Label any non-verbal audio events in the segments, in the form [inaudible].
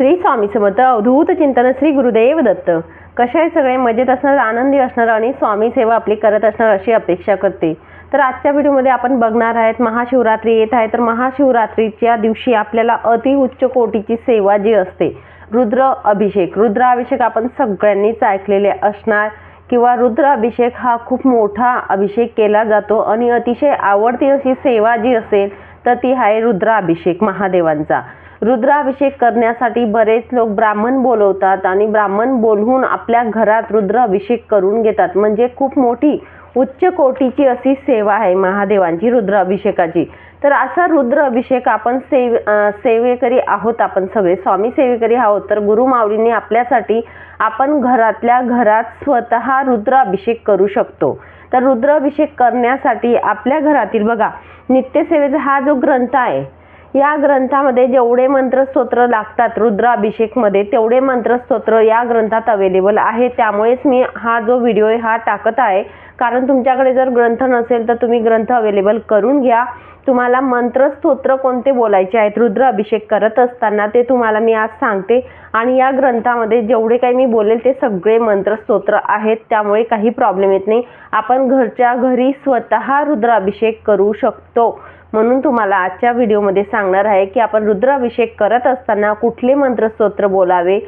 श्री स्वामी समर्थ अवधूत चिंतन श्री गुरुदेव दत्त. कसे आहे सगळे मजेत असणार आनंदी असणार आणि स्वामी सेवा आपली करत असणार अशी अपेक्षा करते. तर आजच्या व्हिडिओमध्ये आपण बघणार आहेत महाशिवरात्री येत आहे. तर महाशिवरात्रीच्या दिवशी आपल्याला अति उच्च कोटीची सेवा जी असते रुद्र अभिषेक. रुद्र अभिषेक आपण सगळ्यांनीच ऐकलेले असणार किंवा रुद्र अभिषेक हा खूप मोठा अभिषेक केला जातो आणि अतिशय आवडती अशी सेवा जी असेल तर ती आहे रुद्राभिषेक महादेवांचा. रुद्राभिषेक करण्यासाठी बरेच लोक ब्राह्मण बोलवतात आणि ब्राह्मण बोलवून आपल्या घरात रुद्राभिषेक करून घेतात. म्हणजे खूप मोठी उच्च कोटीची अशी सेवा आहे महादेवांची रुद्राभिषेकाची. तर असा रुद्र अभिषेक आपण सेव सेवेकरी आहोत आपण सगळे. स्वामी सेवेकरी आहोत. तर गुरु आपल्यासाठी आपण घरातल्या घरात स्वतः रुद्राभिषेक करू शकतो. तर रुद्राभिषेक करण्यासाठी आपल्या घरातील बघा नित्यसेवेचा हा जो ग्रंथ आहे या ग्रंथामध्ये जेवढे मंत्रस्तोत्र लागतात रुद्राभिषेकमध्ये तेवढे मंत्रस्तोत्र या ग्रंथात अवेलेबल आहे. त्यामुळेच मी हा जो व्हिडिओ आहे हा टाकत आहे. कारण तुमच्याकडे जर ग्रंथ नसेल तर तुम्ही ग्रंथ अवेलेबल करून घ्या. तुम्हाला मंत्रस्तोत्र कोणते बोलायचे आहेत रुद्र अभिषेक करत असताना ते तुम्हाला मी आज सांगते. आणि या ग्रंथामध्ये जेवढे काही मी बोलेल ते सगळे मंत्रस्तोत्र आहेत. त्यामुळे काही प्रॉब्लेम येत नाही. आपण घरच्या घरी स्वतः रुद्राभिषेक करू शकतो. म्हणून तुम्हाला आजच्या व्हिडिओमध्ये सांगणार आहे की आपण रुद्राभिषेक करत असताना कुठले मंत्रस्तोत्र बोलावे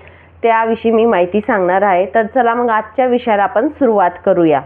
त्याविषयी मी माहिती सांगणार आहे. तर चला मग आजच्या विषयाला आपण सुरुवात करूया.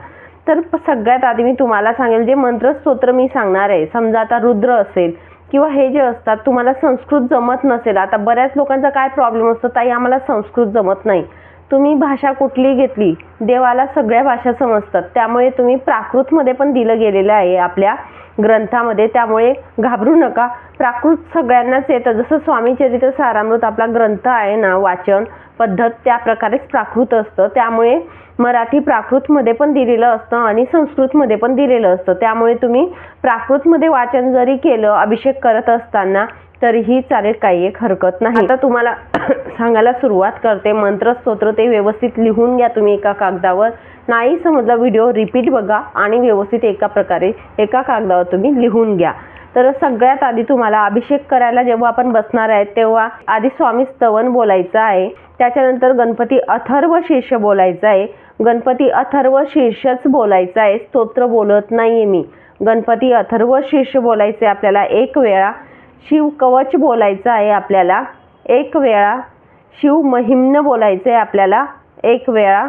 तर सगळ्यात आधी मी तुम्हाला सांगेल जे मंत्रस्तोत्र मी सांगणार आहे समजा आता रुद्र असेल किंवा हे जे असतात तुम्हाला संस्कृत जमत नसेल. आता बऱ्याच लोकांचा काय प्रॉब्लेम असतो ताई? आम्हाला संस्कृत जमत नाही. तुम्ही भाषा कुठली घेतली? देवाला सगळ्या भाषा समजतात. त्यामुळे तुम्ही प्राकृतमध्ये पण दिलं गेलेलं आहे आपल्या ग्रंथामध्ये. त्यामुळे घाबरू नका. प्राकृत सगळ्यांनाच येतं. जसं स्वामी चरित्र सारामृत आपला ग्रंथ आहे ना वाचन पद्धत त्या प्रकारेच प्राकृत असतं. त्यामुळे मराठी प्राकृतमध्ये पण दिलेलं असतं आणि संस्कृतमध्ये पण दिलेलं असतं. त्यामुळे तुम्ही प्राकृतमध्ये वाचन जरी केलं अभिषेक करत असताना तरीही चालेल काही एक हरकत नाही. आता तुम्हाला [coughs] सांगायला सुरुवात करते. मंत्र स्तोत्र ते व्यवस्थित लिहून घ्या तुम्ही एका कागदावर. नाही समजला व्हिडिओ रिपीट बघा आणि व्यवस्थित एका प्रकारे एका कागदावर तुम्ही लिहून घ्या. तर सगळ्यात आधी तुम्हाला अभिषेक करायला जेव्हा आपण बसणार आहे तेव्हा आधी स्वामी स्तवन बोलायचं आहे. त्याच्यानंतर गणपती अथर्व शीर्ष बोलायचं आहे. गणपती अथर्व शीर्षच बोलायचं आहे. स्तोत्र बोलत नाही मी. गणपती अथर्व शीर्ष बोलायचं आहे आपल्याला एक वेळा. शिव कवच बोलायचं आहे आपल्याला एक वेळा. शिव महिम्न बोलायचं आहे आपल्याला एक वेळा.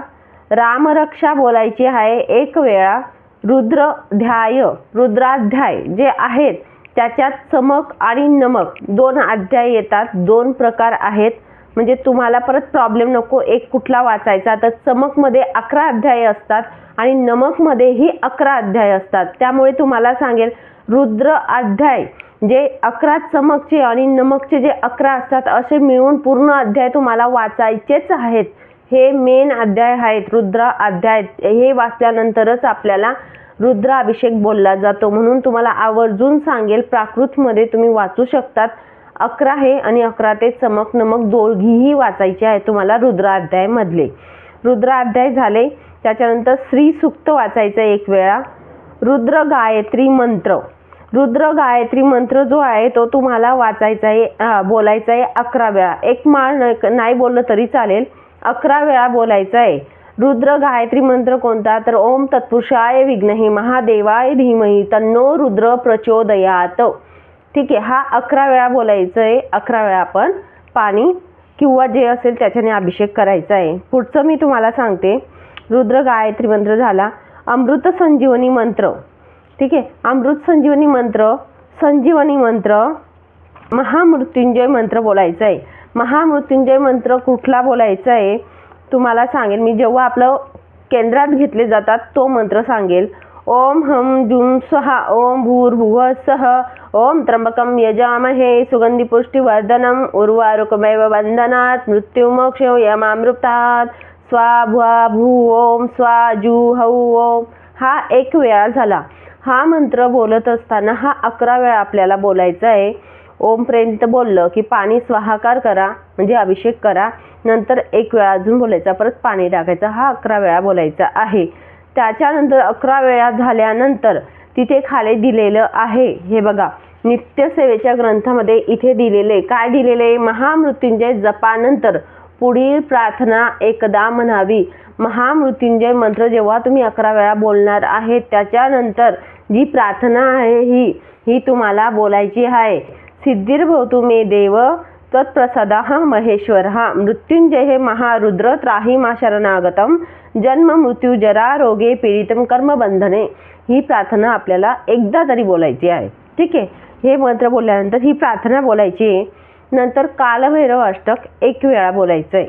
रामरक्षा बोलायची आहे एक वेळा. रुद्र ध्याय रुद्राध्याय जे आहेत त्याच्यात चमक आणि नमक दोन अध्याय येतात दोन प्रकार आहेत. म्हणजे तुम्हाला परत प्रॉब्लेम नको एक कुठला वाचायचा. तर चमकमध्ये अकरा अध्याय असतात आणि नमकमध्येही अकरा अध्याय असतात. त्यामुळे तुम्हाला सांगेल रुद्र अध्याय जे अकरा चमकचे आणि नमकचे जे अकरा असतात असे मिळून पूर्ण अध्याय तुम्हाला वाचायचेच आहेत. हे मेन अध्याय आहेत रुद्र अध्याय. हे वाचल्यानंतरच आपल्याला रुद्राभिषेक बोलला जातो. म्हणून तुम्हाला आवर्जून सांगेल प्राकृतमध्ये तुम्ही वाचू शकतात. अकरा हे आणि अकरा ते चमक नमक दोघीही वाचायचे आहे तुम्हाला रुद्राध्याय मधले रुद्राध्याय झाले त्याच्यानंतर श्री सुक्त वाचायचं एक वेळा. रुद्र गायत्री मंत्र. रुद्र गायत्री मंत्र जो आहे तो तुम्हाला वाचायचा आहे बोलायचा आहे अकरा वेळा. एक माळ नाही बोललं तरी चालेल. अकरा वेळा बोलायचा आहे. रुद्र गायत्री मंत्र कोणता? तर ओम तत्पुरुषाय विघ्नही महादेवाय धीमही तन्नो रुद्र प्रचोदयात. ठीक आहे हा अकरा वेळा बोलायचं आहे अकरा वेळा आपण पाणी किंवा जे असेल त्याच्याने अभिषेक करायचा आहे पुढचं मी तुम्हाला सांगते. रुद्र गायत्री मंत्र झाला. अमृत संजीवनी मंत्र. ठीक आहे अमृत संजीवनी मंत्र संजीवनी मंत्र महामृत्युंजय मंत्र बोलायचा आहे महामृत्युंजय मंत्र कुठला बोलायचा आहे तुम्हाला सांगेल मी जेव्हा आपलं केंद्रात घेतले जातात तो मंत्र सांगेल. ओम हम जुम सहा ओम भूर्भुव सह ओम त्र्यंबकम यजामहे सुगंधी पुष्टिवर्धनम उर्वारुकमेव बंधनात् मृत्युमोक्ष यमामृतात् स्वाभुवा भू ओम स्वाजू हौ ओम. हा एक वेळा झाला. हा मंत्र बोलत असताना हा अकरा वेळा आपल्याला बोलायचा आहे ओमपर्यंत बोललं की पाणी स्वाहाकार करा म्हणजे अभिषेक करा. नंतर एक वेळा अजून बोलायचा परत पाणी टाकायचं. हा अकरा वेळा बोलायचा आहे. त्याच्यानंतर अकरा वेळा झाल्यानंतर तिथे खाली दिलेलं आहे. हे बघा नित्यसेवेच्या ग्रंथामध्ये इथे दिलेले. काय दिलेले? महामृत्युंजय जपानंतर पुढील प्रार्थना एकदा म्हणावी. महामृत्युंजय मंत्र जेव्हा तुम्ही अकरा वेळा बोलणार आहे त्याच्यानंतर जी प्रार्थना आहे ही ही तुम्हाला बोलायची आहे. सिद्धिर्भवतु मे देव त्वत्प्रसादाः महेश्वर हा. मृत्युंजय हे महारुद्र त्राही मा शरणागतम जन्म मृत्यू जरा रोगे पीडितम कर्मबंधने. ही प्रार्थना आपल्याला एकदा तरी बोलायची आहे. ठीक आहे? हे मंत्र बोलल्यानंतर ही प्रार्थना बोलायची. आहे नंतर कालभैरव अष्टक एक वेळा बोलायचं आहे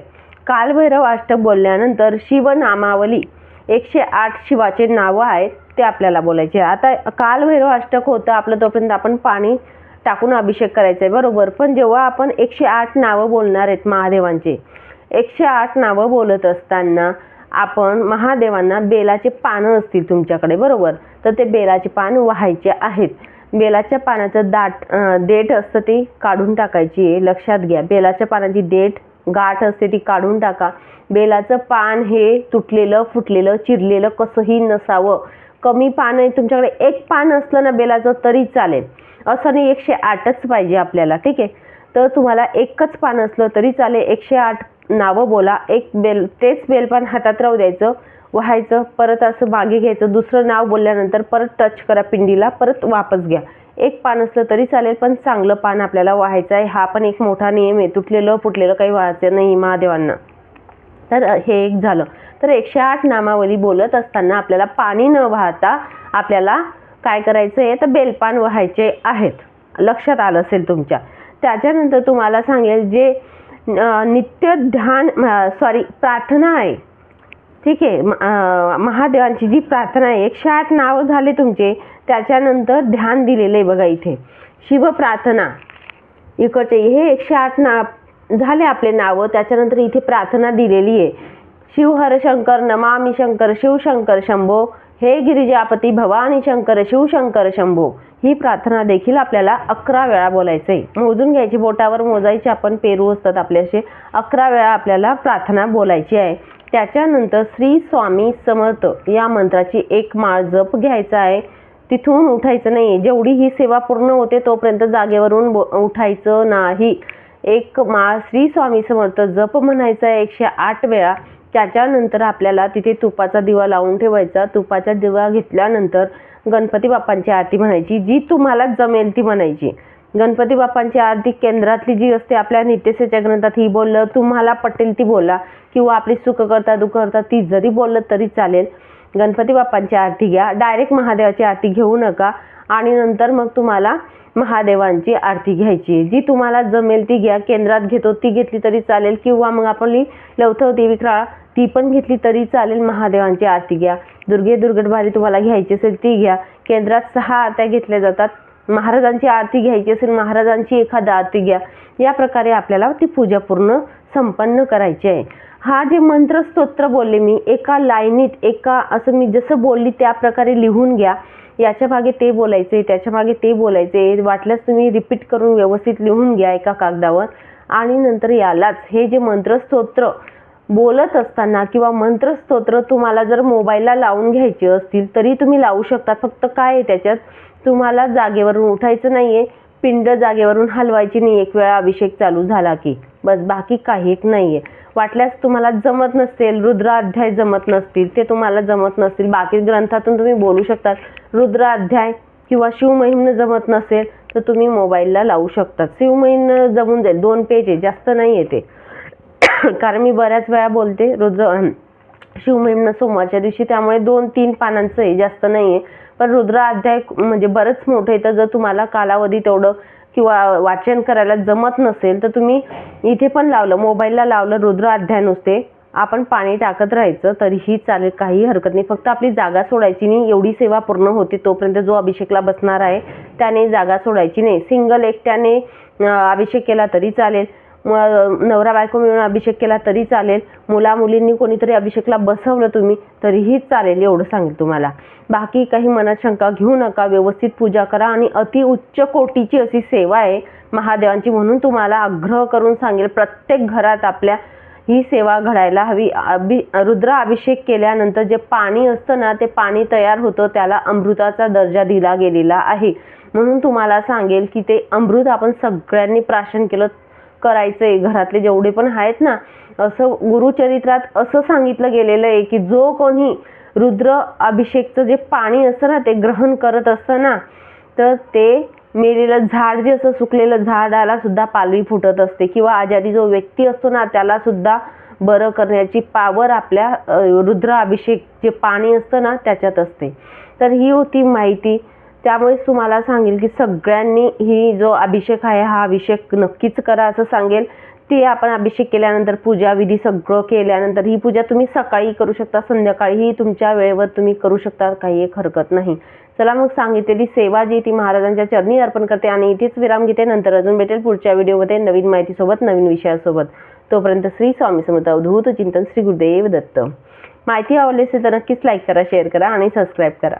कालभैरव अष्टक बोलल्यानंतर शिवनामावली. एकशे आठ शिवाचे नावं आहेत ते आपल्याला बोलायचे आता कालभैरव अष्टक होतं आपलं तोपर्यंत आपण पाणी टाकून अभिषेक करायचा आहे बरोबर. पण जेव्हा आपण एकशे आठ नावं बोलणार आहेत महादेवांचे एकशे आठ नावं बोलत असताना आपण महादेवांना बेलाचे पानं असतील तुमच्याकडे बरोबर? तर ते बेलाचे पान व्हायचे आहेत. बेलाच्या पानाचं दाट देठ असतं ते काढून टाकायची आहे. लक्षात घ्या. बेलाच्या पानाची देठ गाठ असते ती काढून टाका. बेलाचं पान हे तुटलेलं फुटलेलं चिरलेलं कसंही नसावं. कमी पान आहे. तुमच्याकडे एक पान असलं ना बेलाचं तरी चालेल. असं नाही एकशे आठच पाहिजे आपल्याला ठीक आहे? तर तुम्हाला एकच पान असलं तरी चालेल. एकशे आठ नावं बोला. एक बेल तेच बेलपान हातात राहू द्यायचं व्हायचं परत असं मागे घ्यायचं दुसरं नाव बोलल्यानंतर परत टच करा पिंडीला परत वापस घ्या. एक पान असलं तरी चालेल पण चांगलं पान आपल्याला व्हायचं आहे. हा पण एक मोठा नियम आहे. तुटलेलं फुटलेलं काही व्हायचं नाही महादेवांना. तर हे एक झालं. तर एकशे आठ नामावली बोलत असताना आपल्याला पाणी न वाहता आपल्याला काय करायचं आहे तर बेलपान व्हायचे आहेत. लक्षात आलं असेल तुमच्या. त्याच्यानंतर तुम्हाला सांगेल जे नित्य ध्यान सॉरी प्रार्थना आहे. ठीक आहे? म- महादेवांची जी प्रार्थना आहे एकशे आठ नावं झाले तुमचे त्याच्यानंतर ध्यान दिलेलं आहे बघा इथे. शिव प्रार्थना. इकडचे हे एकशे आठ ना झाले आपले नावं त्याच्यानंतर इथे प्रार्थना दिलेली आहे. शिव नमामी शंकर शंकर शिवशंकर शंभो हे गिरिजापती भवानी शंकर शिवशंकर शंभो ही प्रार्थना देखील आपल्याला अकरा वेळा बोलायचं आहे मोजून घ्यायची बोटावर मोजायची आपण पेरू असतात आपल्याशी अकरा वेळा आपल्याला प्रार्थना बोलायची आहे. त्याच्यानंतर श्री स्वामी समर्थ या मंत्राची एक माळ जप घ्यायचा आहे. तिथून उठायचं नाही जेवढी ही सेवा पूर्ण होते तोपर्यंत जागेवरून बो- उठायचं नाही. एक माळ श्री स्वामी समर्थ जप म्हणायचा आहे. एकशे आठ वेळा त्याच्यानंतर आपल्याला तिथे तुपाचा दिवा लावून ठेवायचा. तुपाचा दिवा घेतल्यानंतर गणपती बाप्पांची आरती म्हणायची. जी तुम्हाला जमेल ती म्हणायची. गणपती बाप्पांची आरती केंद्रातली जी असते आपल्या नित्यसेच्या ग्रंथात ही बोललं तुम्हाला पटेल ती बोला किंवा आपली सुख करता दुःख करता ती जरी बोललं तरी चालेल. गणपती बाप्पांची आरती घ्या. डायरेक्ट महादेवाची आरती घेऊ नका. आणि नंतर मग तुम्हाला महादेवांची आरती घ्यायची. आहे. जी तुम्हाला जमेल ती घ्या. केंद्रात घेतो ती घेतली तरी चालेल. किंवा मग आपण लवथव देवी काळा ती पण घेतली तरी चालेल. महादेवांची आरती घ्या. दुर्गे दुर्गटभारी तुम्हाला घ्यायची असेल ती घ्या. केंद्रात सहा आरत्या घेतल्या जातात. महाराजांची आरती घ्यायची असेल महाराजांची एखादा आरती घ्या. या प्रकारे आपल्याला ती पूजा पूर्ण संपन्न करायची आहे. हा जे मंत्र स्तोत्र बोलले मी एका लाईनीत एका असं मी जसं बोलली त्या प्रकारे लिहून घ्या. याच्या मागे ते बोलायचे त्याच्यामागे ते बोलायचे वाटल्यास तुम्ही रिपीट करून व्यवस्थित लिहून घ्या एका कागदावर. आणि नंतर यालाच हे जे मंत्रस्तोत्र बोलत असताना किंवा मंत्रस्तोत्र तुम्हाला जर मोबाईलला लावून घ्यायचे असतील तरी तुम्ही लावू शकता. फक्त काय आहे त्याच्यात? तुम्हाला जागेवरून उठायचं नाही आहे पिंड जागेवरून हलवायची नाही. एक वेळा अभिषेक चालू झाला की बस बाकी काहीच आहे वाटल्यास तुम्हाला जमत नसेल रुद्राध्याय जमत नसतील ते तुम्हाला जमत नसतील. बाकी ग्रंथातून तुम्ही बोलू शकतात. रुद्राध्याय किंवा शिवमहिमनं जमत नसेल तर तुम्ही मोबाईलला लावू शकतात. शिवमहिमनं जमून जाईल दोन पेज आहे जास्त नाही आहे ते. [coughs] कारण मी बऱ्याच वेळा बोलते रुद्र शिवमहिम्न शिवमहिमनं सोमवारच्या दिवशी त्यामुळे दोन तीन पानांचं आहे जास्त नाही आहे पण रुद्र अध्याय म्हणजे बरंच मोठं आहे तर जर तुम्हाला कालावधी तेवढं किंवा वाचन करायला जमत नसेल तर तुम्ही इथे पण लावलं मोबाईलला लावलं रुद्र अध्याय नुसते आपण पाणी टाकत राहायचं तरीही चालेल काही हरकत नाही. फक्त आपली जागा सोडायची नाही एवढी सेवा पूर्ण होते तोपर्यंत जो अभिषेकला बसणार आहे त्याने जागा सोडायची नाही. सिंगल एकट्याने अभिषेक केला तरी चालेल. म- नवरा बायको मिळून अभिषेक केला तरी चालेल. मुला मुलींनी कोणीतरी अभिषेकला बसवलं तुम्ही तरीही चालेल एवढं सांगेल तुम्हाला. बाकी काही मनात शंका घेऊ नका व्यवस्थित पूजा करा आणि अति उच्च कोटीची अशी सेवा आहे महादेवांची म्हणून तुम्हाला आग्रह करून सांगेल प्रत्येक घरात आपल्या ही सेवा घडायला हवी. अभि रुद्र अभिषेक केल्यानंतर जे पाणी असतं ना ते पाणी तयार होतं त्याला अमृताचा दर्जा दिला गेलेला आहे. म्हणून तुम्हाला सांगेल की ते अमृत आपण सगळ्यांनी प्राशन केलं करायचं आहे घरातले जेवढे पण आहेत ना असं गुरुचरित्रात असं सांगितलं गेलेलं आहे की जो कोणी रुद्र अभिषेकचं जे पाणी असतं ना ते ग्रहण करत असतं ना तर ते मेलेलं झाड जे असं सुकलेलं झाडाला सुद्धा पालवी फुटत असते किंवा आजारी जो व्यक्ती असतो ना त्याला सुद्धा बरं करण्याची पावर आपल्या रुद्र अभिषेक जे पाणी असतं ना त्याच्यात असते. तर ही होती माहिती. त्यामुळेच तुम्हाला सांगेल की सगळ्यांनी ही जो अभिषेक आहे हा अभिषेक नक्कीच करा असं सांगेल. ती आपण अभिषेक केल्यानंतर पूजा विधी सगळं केल्यानंतर ही पूजा तुम्ही सकाळी करू शकता संध्याकाळीही तुमच्या वेळेवर तुम्ही करू शकता काही एक हरकत नाही. चला मग सांगितलेली सेवा जी ती महाराजांच्या चरणी अर्पण करते आणि इथेच विराम घेते. नंतर अजून भेटेल पुढच्या व्हिडिओमध्ये नवीन माहितीसोबत नवीन विषयासोबत. तोपर्यंत श्री स्वामी समर्थ अवधूत चिंतन श्री गुरुदेव दत्त. माहिती आवडली असेल तर नक्कीच लाईक करा शेअर करा आणि सबस्क्राईब करा.